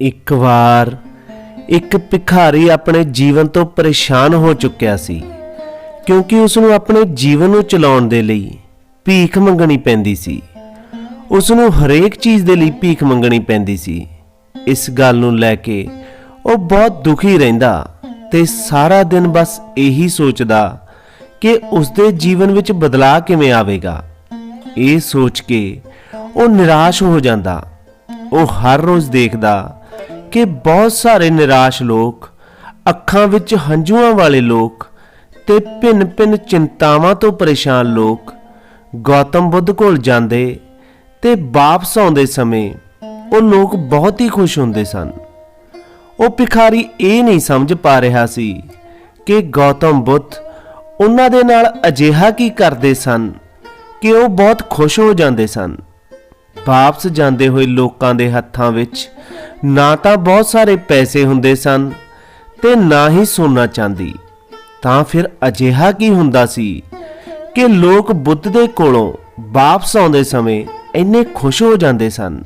ਇੱਕ ਵਾਰ ਇੱਕ ਭਿਖਾਰੀ ਆਪਣੇ ਜੀਵਨ ਤੋਂ ਪਰੇਸ਼ਾਨ ਹੋ ਚੁੱਕਿਆ ਸੀ, ਕਿਉਂਕਿ ਉਸ ਨੂੰ ਆਪਣੇ ਜੀਵਨ ਨੂੰ ਚਲਾਉਣ ਦੇ ਲਈ ਭੀਖ ਮੰਗਣੀ ਪੈਂਦੀ ਸੀ। ਉਸ ਨੂੰ ਹਰੇਕ ਚੀਜ਼ ਦੇ ਲਈ ਭੀਖ ਮੰਗਣੀ ਪੈਂਦੀ ਸੀ। ਇਸ ਗੱਲ ਨੂੰ ਲੈ ਕੇ ਉਹ ਬਹੁਤ ਦੁਖੀ ਰਹਿੰਦਾ ਤੇ ਸਾਰਾ ਦਿਨ ਬਸ ਇਹੀ ਸੋਚਦਾ ਕਿ ਉਸ ਦੇ ਜੀਵਨ ਵਿੱਚ ਬਦਲਾਅ ਕਿਵੇਂ ਆਵੇਗਾ। ਇਹ ਸੋਚ ਕੇ ਉਹ ਨਿਰਾਸ਼ ਹੋ ਜਾਂਦਾ ਉਹ ਹਰ ਰੋਜ਼ ਦੇਖਦਾ ਕਿ ਬਹੁਤ ਸਾਰੇ ਨਿਰਾਸ਼ ਲੋਕ, ਅੱਖਾਂ ਵਿੱਚ ਹੰਝੂਆਂ ਵਾਲੇ ਲੋਕ ਤੇ ਭਿੰਨ-ਭਿੰਨ ਚਿੰਤਾਵਾਂ ਤੋਂ ਪਰੇਸ਼ਾਨ ਲੋਕ ਗੌਤਮ ਬੁੱਧ ਕੋਲ ਜਾਂਦੇ ਤੇ ਵਾਪਸ ਆਉਂਦੇ ਸਮੇਂ ਉਹ ਲੋਕ ਬਹੁਤ ਹੀ ਖੁਸ਼ ਹੁੰਦੇ ਸਨ। ਉਹ ਭਿਖਾਰੀ ਇਹ ਨਹੀਂ ਸਮਝ ਪਾ ਰਿਹਾ ਸੀ ਕਿ ਗੌਤਮ ਬੁੱਧ ਉਹਨਾਂ ਦੇ ਨਾਲ ਅਜਿਹਾ ਕੀ ਕਰਦੇ ਸਨ ਕਿ ਉਹ ਬਹੁਤ ਖੁਸ਼ ਹੋ ਜਾਂਦੇ ਸਨ। ਵਾਪਸ ਜਾਂਦੇ ਹੋਏ ਲੋਕਾਂ ਦੇ ਹੱਥਾਂ ਵਿੱਚ ਨਾ ਤਾਂ ਬਹੁਤ ਸਾਰੇ ਪੈਸੇ ਹੁੰਦੇ ਸਨ ਤੇ ਨਾ ਹੀ ਸੋਨਾ ਚਾਂਦੀ। ਤਾਂ ਫਿਰ ਅਜਿਹਾ ਕੀ ਹੁੰਦਾ ਸੀ ਕਿ ਲੋਕ ਬੁੱਧ ਦੇ ਕੋਲੋਂ ਵਾਪਸ ਆਉਂਦੇ ਸਮੇਂ ਇੰਨੇ ਖੁਸ਼ ਹੋ ਜਾਂਦੇ ਸਨ।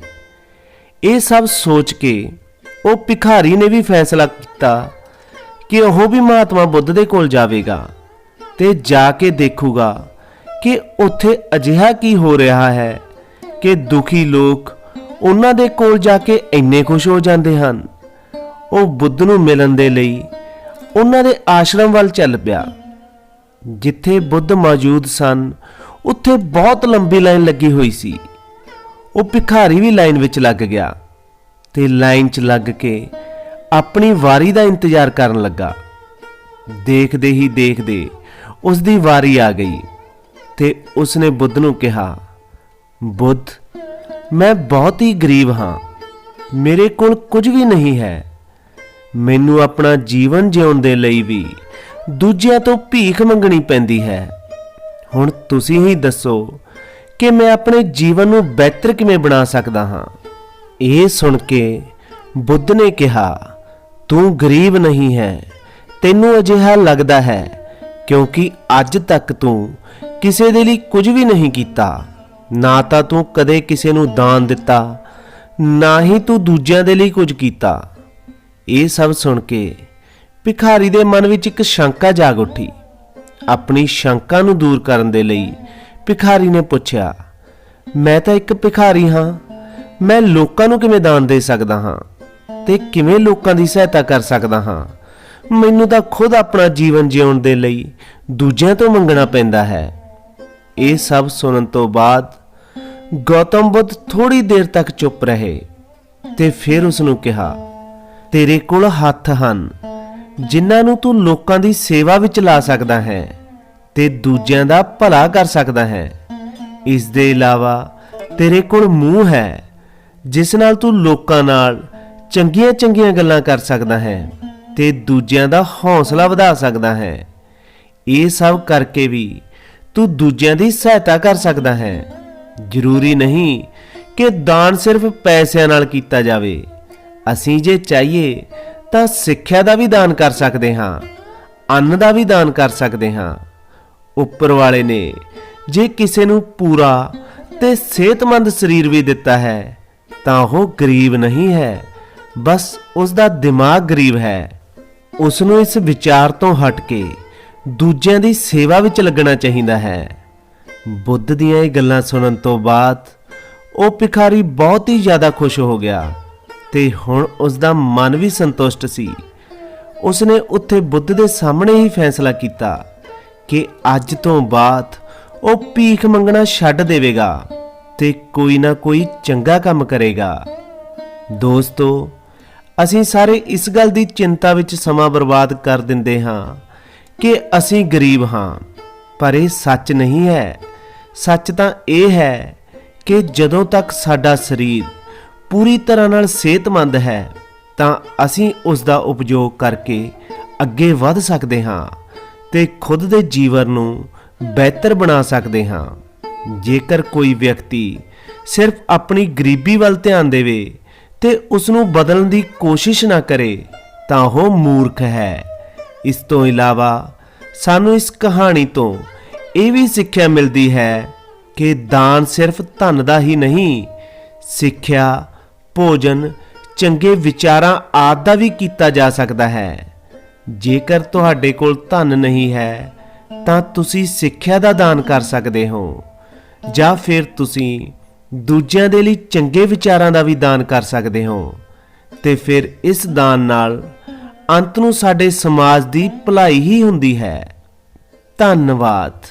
ਇਹ ਸਭ ਸੋਚ ਕੇ ਉਹ ਭਿਖਾਰੀ ਨੇ ਵੀ ਫੈਸਲਾ ਕੀਤਾ ਕਿ ਉਹ ਵੀ ਮਹਾਤਮਾ ਬੁੱਧ ਦੇ ਕੋਲ ਜਾਵੇਗਾ ਤੇ ਜਾ ਕੇ ਦੇਖੂਗਾ ਕਿ ਉੱਥੇ ਅਜਿਹਾ ਕੀ ਹੋ ਰਿਹਾ ਹੈ। ਕਿ ਦੁਖੀ ਲੋਕ ਉਹਨਾਂ ਦੇ ਕੋਲ ਜਾ ਕੇ ਇੰਨੇ ਖੁਸ਼ ਹੋ ਜਾਂਦੇ ਹਨ। ਉਹ ਬੁੱਧ ਨੂੰ ਮਿਲਣ ਦੇ ਲਈ ਉਹਨਾਂ ਦੇ ਆਸ਼ਰਮ ਵੱਲ ਚੱਲ ਪਿਆ। ਜਿੱਥੇ ਬੁੱਧ ਮੌਜੂਦ ਸਨ, ਉੱਥੇ ਬਹੁਤ ਲੰਬੀ ਲਾਈਨ ਲੱਗੀ ਹੋਈ ਸੀ। ਉਹ ਭਿਖਾਰੀ ਵੀ ਲਾਈਨ ਵਿੱਚ ਲੱਗ ਗਿਆ ਤੇ ਲਾਈਨ 'ਚ ਲੱਗ ਕੇ ਆਪਣੀ ਵਾਰੀ ਦਾ ਇੰਤਜ਼ਾਰ ਕਰਨ ਲੱਗਾ। ਦੇਖਦੇ ਹੀ ਦੇਖਦੇ ਉਸ ਦੀ ਵਾਰੀ ਆ ਗਈ ਤੇ ਉਸਨੇ ਬੁੱਧ ਨੂੰ ਕਿਹਾ ਬੁੱਧ, ਮੈਂ ਬਹੁਤ ਹੀ ਗਰੀਬ ਹਾਂ। ਮੇਰੇ ਕੋਲ ਕੁਝ ਵੀ ਨਹੀਂ ਹੈ। ਮੈਨੂੰ ਆਪਣਾ ਜੀਵਨ ਜਿਉਣ ਦੇ ਲਈ ਵੀ ਦੂਜਿਆਂ ਤੋਂ ਭੀਖ ਮੰਗਣੀ ਪੈਂਦੀ ਹੈ। ਹੁਣ ਤੁਸੀਂ ਹੀ ਦੱਸੋ ਕਿ ਮੈਂ ਆਪਣੇ ਜੀਵਨ ਨੂੰ ਬਿਹਤਰ ਕਿਵੇਂ ਬਣਾ ਸਕਦਾ ਹਾਂ। ਇਹ ਸੁਣ ਕੇ ਬੁੱਧ ਨੇ ਕਿਹਾ, ਤੂੰ ਗਰੀਬ ਨਹੀਂ ਹੈ, ਤੈਨੂੰ ਅਜਿਹਾ ਲੱਗਦਾ ਹੈ, ਕਿਉਂਕਿ ਅੱਜ ਤੱਕ ਤੂੰ ਕਿਸੇ ਦੇ ਲਈ ਕੁਝ ਵੀ ਨਹੀਂ ਕੀਤਾ। ਨਾ ਤਾਂ ਤੂੰ ਕਦੇ ਕਿਸੇ ਨੂੰ ਦਾਨ ਦਿੱਤਾ, ਨਾ ਹੀ ਤੂੰ ਦੂਜਿਆਂ ਦੇ ਲਈ ਕੁਝ ਕੀਤਾ। ਇਹ ਸਭ ਸੁਣ ਕੇ ਭਿਖਾਰੀ ਦੇ ਮਨ ਵਿੱਚ ਇੱਕ ਸ਼ੰਕਾ ਜਾਗ ਉੱਠੀ। ਆਪਣੀ ਸ਼ੰਕਾ ਨੂੰ ਦੂਰ ਕਰਨ ਦੇ ਲਈ ਭਿਖਾਰੀ ਨੇ ਪੁੱਛਿਆ, ਮੈਂ ਤਾਂ ਇੱਕ ਭਿਖਾਰੀ ਹਾਂ, ਮੈਂ ਲੋਕਾਂ ਨੂੰ ਕਿਵੇਂ ਦਾਨ ਦੇ ਸਕਦਾ ਹਾਂ? ਤੇ ਕਿਵੇਂ ਲੋਕਾਂ ਦੀ ਸਹਾਇਤਾ ਕਰ ਸਕਦਾ ਹਾਂ? ਮੈਨੂੰ ਤਾਂ ਖੁਦ ਆਪਣਾ ਜੀਵਨ ਜਿਉਣ ਦੇ ਲਈ ਦੂਜਿਆਂ ਤੋਂ ਮੰਗਣਾ ਪੈਂਦਾ ਹੈ। ਇਹ ਸਭ ਸੁਣਨ ਤੋਂ ਬਾਅਦ ਗੌਤਮ ਬੁੱਧ ਥੋੜੀ ਦੇਰ ਤੱਕ ਚੁੱਪ ਰਹੇ ਤੇ ਫਿਰ ਉਸ ਨੂੰ ਕਿਹਾ, ਤੇਰੇ ਕੋਲ ਹੱਥ ਹਨ, ਜਿਨ੍ਹਾਂ ਨੂੰ ਤੂੰ ਲੋਕਾਂ ਦੀ ਸੇਵਾ ਵਿੱਚ ਲਾ ਸਕਦਾ ਹੈ ਤੇ ਦੂਜਿਆਂ ਦਾ ਭਲਾ ਕਰ ਸਕਦਾ ਹੈ। ਇਸ ਦੇ ਇਲਾਵਾ ਤੇਰੇ ਕੋਲ ਮੂੰਹ ਹੈ, ਜਿਸ ਨਾਲ ਤੂੰ ਲੋਕਾਂ ਨਾਲ ਚੰਗੀਆਂ ਚੰਗੀਆਂ ਗੱਲਾਂ ਕਰ ਸਕਦਾ ਹੈ ਤੇ ਦੂਜਿਆਂ ਦਾ ਹੌਸਲਾ ਵਧਾ ਸਕਦਾ ਹੈ। ਇਹ ਸਭ ਕਰਕੇ ਵੀ ਤੂੰ ਦੂਜਿਆਂ ਦੀ ਸਹਾਇਤਾ ਕਰ ਸਕਦਾ ਹੈ। ਜ਼ਰੂਰੀ ਨਹੀਂ ਕਿ ਦਾਨ ਸਿਰਫ ਪੈਸਿਆਂ ਨਾਲ ਕੀਤਾ ਜਾਵੇ। ਅਸੀਂ ਜੇ ਚਾਹੀਏ ਤਾਂ ਸਿੱਖਿਆ ਦਾ ਵੀ ਦਾਨ ਕਰ ਸਕਦੇ ਹਾਂ, ਅੰਨ ਦਾ ਵੀ ਦਾਨ ਕਰ ਸਕਦੇ ਹਾਂ। ਉੱਪਰ ਵਾਲੇ ਨੇ, ਜੇ ਕਿਸੇ ਨੂੰ ਪੂਰਾ ਤੇ ਸਿਹਤਮੰਦ ਸਰੀਰ ਵੀ ਦਿੱਤਾ ਹੈ, ਤਾਂ ਉਹ ਗਰੀਬ ਨਹੀਂ ਹੈ, ਬਸ ਉਸ ਦਾ ਦਿਮਾਗ ਗਰੀਬ ਹੈ। ਉਸ ਨੂੰ ਇਸ ਵਿਚਾਰ ਤੋਂ ਹਟ ਕੇ ਦੂਜਿਆਂ ਦੀ ਸੇਵਾ ਵਿੱਚ ਲੱਗਣਾ ਚਾਹੀਦਾ ਹੈ। ਬੁੱਧ ਦੀਆਂ ਇਹ ਗੱਲਾਂ ਸੁਣਨ ਤੋਂ ਬਾਅਦ ਉਹ ਭਿਖਾਰੀ ਬਹੁਤ ਹੀ ਜ਼ਿਆਦਾ ਖੁਸ਼ ਹੋ ਗਿਆ ਤੇ ਹੁਣ ਉਸ ਦਾ ਮਨ ਵੀ ਸੰਤੁਸ਼ਟ ਸੀ। ਉਸ ਨੇ ਉੱਥੇ ਬੁੱਧ ਦੇ ਸਾਹਮਣੇ ਹੀ ਫੈਸਲਾ ਕੀਤਾ ਕਿ ਅੱਜ ਤੋਂ ਬਾਅਦ ਉਹ ਭੀਖ ਮੰਗਣਾ ਛੱਡ ਦੇਵੇਗਾ ਤੇ ਕੋਈ ਨਾ ਕੋਈ ਚੰਗਾ ਕੰਮ ਕਰੇਗਾ। ਦੋਸਤੋ, ਅਸੀਂ ਸਾਰੇ ਇਸ ਗੱਲ ਦੀ ਚਿੰਤਾ ਵਿੱਚ ਸਮਾਂ ਬਰਬਾਦ ਕਰ ਦਿੰਦੇ ਹਾਂ ਕਿ ਅਸੀਂ ਗਰੀਬ ਹਾਂ, ਪਰ ਇਹ ਸੱਚ ਨਹੀਂ ਹੈ। ਸੱਚ ਤਾਂ ਇਹ ਹੈ ਕਿ ਜਦੋਂ ਤੱਕ ਸਾਡਾ ਸਰੀਰ ਪੂਰੀ ਤਰ੍ਹਾਂ ਨਾਲ ਸਿਹਤਮੰਦ ਹੈ, ਤਾਂ ਅਸੀਂ ਉਸ ਦਾ ਉਪਯੋਗ ਕਰਕੇ ਅੱਗੇ ਵਧ ਸਕਦੇ ਹਾਂ ਤੇ ਖੁਦ ਦੇ ਜੀਵਨ ਨੂੰ ਬਿਹਤਰ ਬਣਾ ਸਕਦੇ ਹਾਂ। ਜੇਕਰ ਕੋਈ ਵਿਅਕਤੀ ਸਿਰਫ ਆਪਣੀ ਗਰੀਬੀ ਵੱਲ ਧਿਆਨ ਦੇਵੇ ਤੇ ਉਸ ਨੂੰ ਬਦਲਣ ਦੀ ਕੋਸ਼ਿਸ਼ ਨਾ ਕਰੇ, ਤਾਂ ਉਹ ਮੂਰਖ ਹੈ। ਇਸ ਤੋਂ ਇਲਾਵਾ ਸਾਨੂੰ ਇਸ ਕਹਾਣੀ ਤੋਂ ਇਹ ਵੀ ਸਿੱਖਿਆ ਮਿਲਦੀ ਹੈ ਕਿ ਦਾਨ ਸਿਰਫ ਧਨ ਦਾ ਹੀ ਨਹੀਂ, ਸਿੱਖਿਆ, ਭੋਜਨ, ਚੰਗੇ ਵਿਚਾਰਾਂ ਆਦਿ ਦਾ ਵੀ ਕੀਤਾ ਜਾ ਸਕਦਾ ਹੈ। ਜੇਕਰ ਤੁਹਾਡੇ ਕੋਲ ਧਨ ਨਹੀਂ ਹੈ, ਤਾਂ ਤੁਸੀਂ ਸਿੱਖਿਆ ਦਾ ਦਾਨ ਕਰ ਸਕਦੇ ਹੋ। ਜਾਂ ਫਿਰ ਤੁਸੀਂ ਦੂਜਿਆਂ ਦੇ ਲਈ ਚੰਗੇ ਵਿਚਾਰਾਂ ਦਾ ਵੀ ਦਾਨ ਕਰ ਸਕਦੇ ਹੋ। ਤੇ ਫਿਰ ਇਸ ਦਾਨ ਨਾਲ ਅੰਤ ਨੂੰ ਸਾਡੇ ਸਮਾਜ ਦੀ ਭਲਾਈ ਹੀ ਹੁੰਦੀ ਹੈ। ਧੰਨਵਾਦ।